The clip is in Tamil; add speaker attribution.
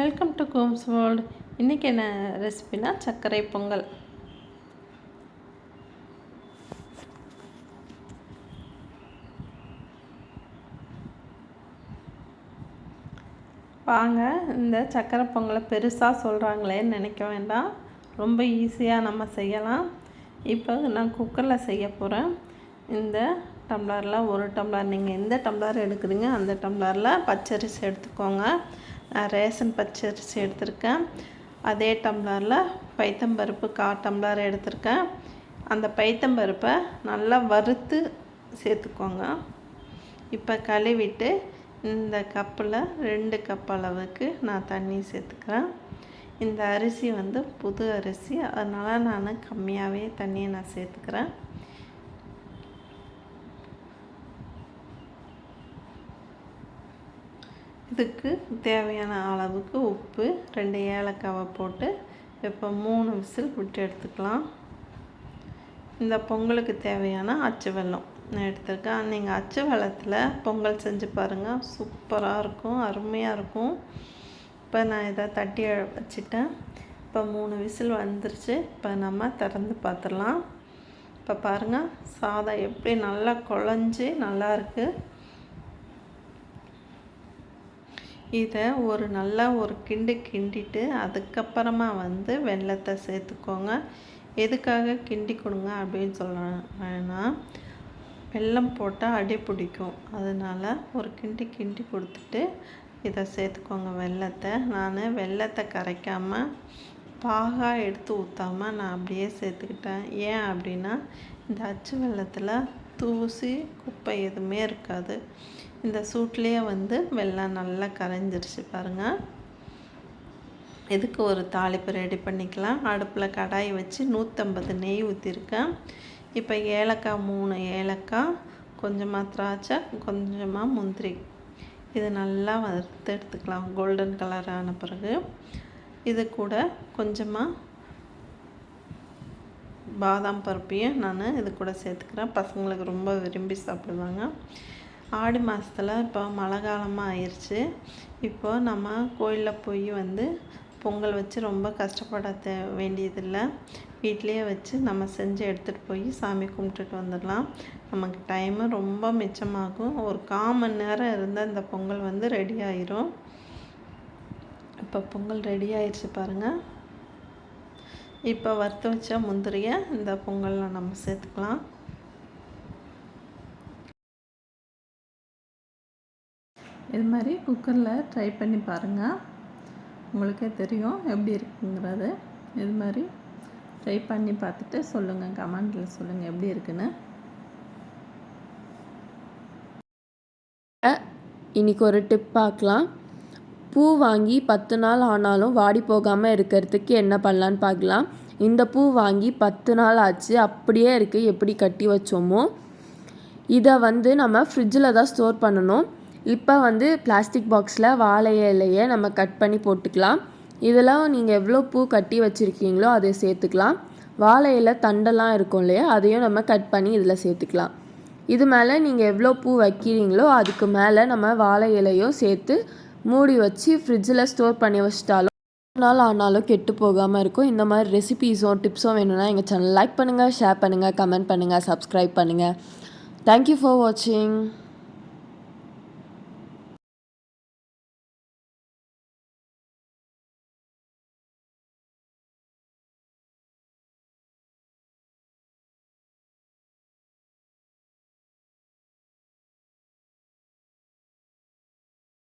Speaker 1: வெல்கம் டு கோம்ஸ் வேர்ல்டு இன்றைக்கி என்ன ரெசிபினா சர்க்கரை பொங்கல். வாங்க இந்த சர்க்கரை பொங்கலை பெருசாக சொல்கிறாங்களேன்னு நினைக்க வேண்டாம். ரொம்ப ஈஸியாக நம்ம செய்யலாம். இப்போ நான் குக்கரில் செய்ய போகிறேன் இந்த டம்ளரில் ஒரு டம்ளர் நீங்கள் எந்த டம்ளர் எடுக்கிறீங்க அந்த டம்ளரில் பச்சரிசி எடுத்துக்கோங்க. நான் ரேஷன் பச்சரிசி எடுத்திருக்கேன். அதே டம்ளரில் பைத்தம்பருப்பு கா டம்ளர் எடுத்திருக்கேன். அந்த பைத்தம்பருப்பை நல்லா வறுத்து சேர்த்துக்கோங்க. இப்போ கழுவிட்டு இந்த கப்பில் ரெண்டு கப் அளவுக்கு நான் தண்ணி சேர்த்துக்கிறேன். இந்த அரிசி வந்து புது அரிசி. அதனால் நான் கம்மியாகவே தண்ணியை நான் சேர்த்துக்கிறேன். இதுக்கு தேவையான அளவுக்கு உப்பு ரெண்டு ஏலக்காவை போட்டு இப்போ மூணு விசில் விட்டு எடுத்துக்கலாம். இந்த பொங்கலுக்கு தேவையான அச்சு வெல்லம் நான் எடுத்திருக்கேன். நீங்கள் அச்சு வெள்ளத்தில் பொங்கல் செஞ்சு பாருங்கள் சூப்பராக இருக்கும் அருமையாக இருக்கும். இப்போ நான் இதை தட்டி வச்சுட்டேன். இப்போ மூணு விசில் வந்துருச்சு. இப்போ நம்ம திறந்து பார்த்துடலாம். இப்போ பாருங்கள் சாதம் எப்படி நல்லா குழஞ்சி நல்லாயிருக்கு இதை ஒரு நல்லா ஒரு கிண்டு கிண்டிட்டு அதுக்கப்புறமா வந்து வெள்ளத்தை சேர்த்துக்கோங்க. எதுக்காக கிண்டி கொடுங்க அப்படின்னு சொல்கிறேன்னா வெல்லம் போட்டால் அடி பிடிக்கும். அதனால் ஒரு கிண்டி கிண்டி கொடுத்துட்டு இதை சேர்த்துக்கோங்க வெள்ளத்தை. நான் வெள்ளத்தை கரைக்காமல் பாகாக எடுத்து ஊற்றாமல் நான் அப்படியே சேர்த்துக்கிட்டேன். ஏன் அப்படின்னா இந்த அச்சு வெள்ளத்தில் தூசி குப்பை எதுவுமே இருக்காது. இந்த சூட்லேயே வந்து வெள்ளம் நல்லா கரைஞ்சிருச்சு பாருங்கள் இதுக்கு ஒரு தாளிப்பு ரெடி பண்ணிக்கலாம். அடுப்பில் கடாய் வச்சு நூற்றம்பது நெய் ஊற்றிருக்கேன் இப்போ ஏலக்காய் மூணு ஏலக்காய் கொஞ்சமாக திராட்சை கொஞ்சமாக முந்திரி. இது நல்லா வறுத்து எடுத்துக்கலாம். கோல்டன் கலர் ஆன பிறகு. இது கூட கொஞ்சமாக பாதாம் பருப்பையும் நான் இது கூட சேர்த்துக்கிறேன். பசங்களுக்கு ரொம்ப விரும்பி சாப்பிடுவாங்க. ஆடி மாதத்தில் இப்போ மழை காலமாக ஆயிடுச்சு இப்போது நம்ம கோயிலில் போய் வந்து பொங்கல் வச்சு ரொம்ப கஷ்டப்பட தே வேண்டியதில்லை. வீட்லேயே வச்சு நம்ம செஞ்சு எடுத்துகிட்டு போய் சாமி கும்பிட்டுட்டு வந்துடலாம். நமக்கு டைமு ரொம்ப மிச்சமாகும். ஒரு கால் மணி நேரம் இருந்தால் இந்த பொங்கல் வந்து ரெடி ஆயிரும். இப்போ பொங்கல் ரெடி ஆயிடுச்சு பாருங்கள் இப்போ வறுத்து வச்ச முந்திரியை இந்த பொங்கலில் நம்ம சேர்த்துக்கலாம். இது மாதிரி குக்கரில் ட்ரை பண்ணி பாருங்கள் உங்களுக்கே தெரியும் எப்படி இருக்குங்கிறது. இது மாதிரி ட்ரை பண்ணி பார்த்துட்டு சொல்லுங்கள் கமெண்டில் சொல்லுங்கள் எப்படி இருக்குன்னு.
Speaker 2: இன்றைக்கி ஒரு டிப் பார்க்கலாம். பூ வாங்கி பத்து நாள் ஆனாலும் வாடி போகாமல் இருக்கிறதுக்கு என்ன பண்ணலான்னு பார்க்கலாம். இந்த பூ வாங்கி பத்து நாள் ஆச்சு அப்படியே இருக்குது எப்படி கட்டி வச்சோமோ. இதை வந்து நம்ம ஃப்ரிட்ஜில் தான் ஸ்டோர் பண்ணணும். இப்போ வந்து பிளாஸ்டிக் பாக்ஸில் வாழை இலையை நம்ம கட் பண்ணி போட்டுக்கலாம். இதெல்லாம் நீங்கள் எவ்வளோ பூ கட்டி வச்சுருக்கீங்களோ அதை சேர்த்துக்கலாம். வாழை இலை தண்டெல்லாம் இருக்கும் இல்லையா? அதையும் நம்ம கட் பண்ணி இதில் சேர்த்துக்கலாம். இது மேலே நீங்கள் எவ்வளோ பூ வைக்கிறீங்களோ அதுக்கு மேலே நம்ம வாழை இலையும் சேர்த்து மூடி வச்சு ஃப்ரிட்ஜில் ஸ்டோர் பண்ணி வச்சிட்டாலும் நாள் ஆனாலும் கெட்டு போகாமல் இருக்கும். இந்த மாதிரி ரெசிபீஸும் டிப்ஸும் வேணும்னா எங்கள் சேனல் லைக் பண்ணுங்கள் ஷேர் பண்ணுங்கள் கமெண்ட் பண்ணுங்கள் சப்ஸ்கிரைப் பண்ணுங்கள் தேங்க்யூ ஃபார் வாட்சிங்